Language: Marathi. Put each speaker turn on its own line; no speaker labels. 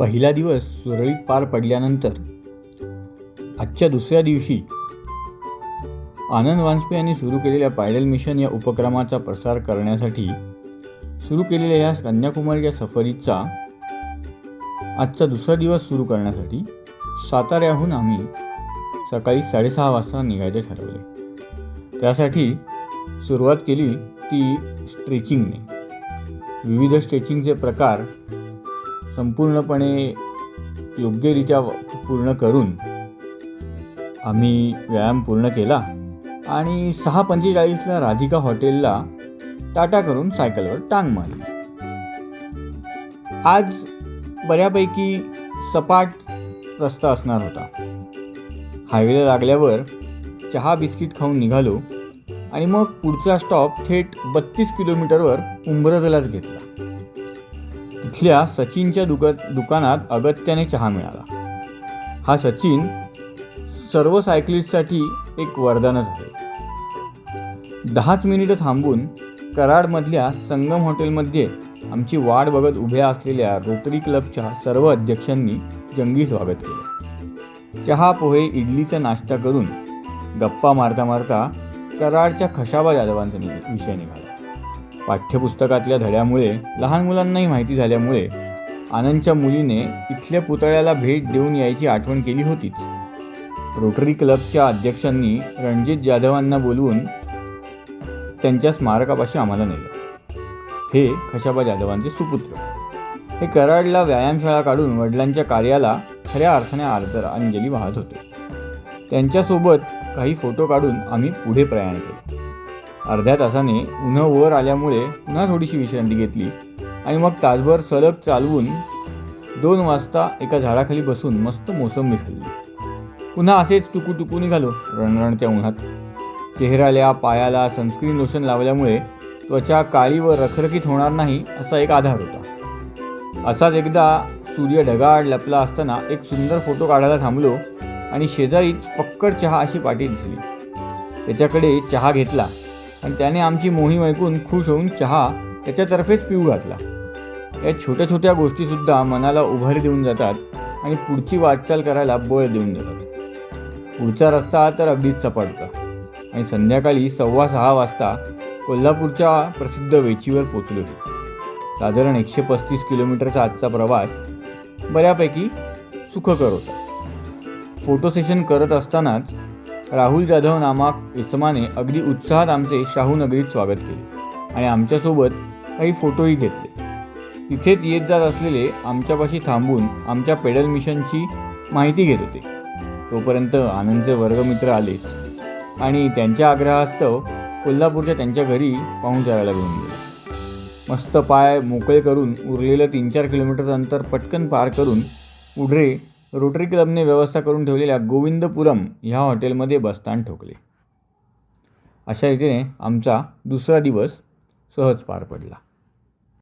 पहिला दिवस सुरळीत पार पडल्यानंतर आजच्या दुसऱ्या दिवशी आनंद वाजपेयी यांनी सुरू केलेल्या पायडल मिशन या उपक्रमाचा प्रसार करण्यासाठी सुरू केलेल्या या कन्याकुमारीच्या सफरीचा आजचा दुसरा दिवस सुरू करण्यासाठी साताऱ्याहून आम्ही सकाळी साडेसहा वाजता निघायचे ठरवले त्यासाठी सुरुवात केली ती स्ट्रेचिंगने. विविध स्ट्रेचिंगचे प्रकार संपूर्णपणे योग्यरित्या पूर्ण करून आम्ही व्यायाम पूर्ण केला आणि सहा पंचेचाळीसला राधिका हॉटेलला टाटा करून सायकलवर टांग मारली. आज बऱ्यापैकी सपाट रस्ता असणार होता. हायवेला लागल्यावर चहा बिस्किट खाऊन निघालो आणि मग पुढचा स्टॉप थेट बत्तीस किलोमीटरवर उंबरजलाच घेतला. तिथल्या सचिनच्या दुका दुकानात अगत्याने चहा मिळाला. हा सचिन सर्व सायकलिस्टसाठी एक वरदानच आहे. दहाच मिनिटं थांबून कराडमधल्या संगम हॉटेलमध्ये आमची वाट बघत उभ्या असलेल्या रोटरी क्लबच्या सर्व अध्यक्षांनी जंगी स्वागत केलं. चहा पोहे इडलीचा नाश्ता करून गप्पा मारता मारता कराडच्या खशाबा जाधवांचा विषय निघाला. पाठ्यपुस्तकातल्या धड्यामुळे लहान मुलांनाही माहिती झाल्यामुळे आनंदच्या मुलीने इथल्या पुतळ्याला भेट देऊन यायची आठवण केली होतीच. रोटरी क्लबच्या अध्यक्षांनी रणजित जाधवांना बोलवून त्यांच्या स्मारकापाशी आम्हाला नेलं. हे खशाबा जाधवांचे सुपुत्र. हे कराडला व्यायामशाळा काढून वडिलांच्या कार्याला खऱ्या अर्थाने आर्दर अंजली वाहत होते. त्यांच्यासोबत काही फोटो काढून आम्ही पुढे प्रयाण केले. अर्ध्या तासाने उन्हं वर आल्यामुळे पुन्हा थोडीशी विश्रांती घेतली आणि मग तासभर सलग चालवून दोन वाजता एका झाडाखाली बसून मस्त मोसंबी खाल्ली. पुन्हा असेच टुकू टुकू निघालो रणरणत्या उन्हात. चेहऱ्याला पायाला सनस्क्रीन लोशन लावल्यामुळे त्वचा काळी व रखरखीत होणार नाही असा एक आधार होता. असाच एकदा सूर्य ढगाळ लपला असताना एक सुंदर फोटो काढायला थांबलो आणि शेजारीच फक्कड चहा अशी पाटी दिसली. त्याच्याकडे चहा घेतला. आणि त्याने आमची मोहीम ऐकून खुश होऊन चहा त्याच्यातर्फेच पिऊ घातला. या छोट्या छोट्या गोष्टीसुद्धा मनाला उभारी देऊन जातात आणि पुढची वाटचाल करायला बळ देऊन देतात. पुढचा रस्ता तर अगदीच सपाटता आणि संध्याकाळी सव्वा सहा वाजता कोल्हापूरच्या प्रसिद्ध वेचीवर पोचलो साधारण एकशे पस्तीस किलोमीटरचा आजचा प्रवास बऱ्यापैकी सुखकर होता. फोटो सेशन करत असतानाच राहुल जाधव नामक इसमाने अगदी उत्साहात आमचे शाहू नगरीत स्वागत केले आणि आमच्यासोबत काही फोटोही घेतले. तिथेच येत जात असलेले आमच्यापाशी थांबून आमच्या पेडल मिशनची माहिती घेत होते. तोपर्यंत आनंदचे वर्गमित्र आले आणि त्यांच्या आग्रहास्तव कोल्हापूरच्या त्यांच्या घरी पाहुणचारायला घेऊन गेले. मस्त पाय मोकळे करून उरलेलं तीन चार किलोमीटरचं अंतर पटकन पार करून पुढे रोटरी क्लबने व्यवस्था करून ठेवलेल्या गोविंदपुरम ह्या हॉटेलमध्ये बस्तान ठोकले. अशा रीतीने आमचा दुसरा दिवस सहज पार पडला.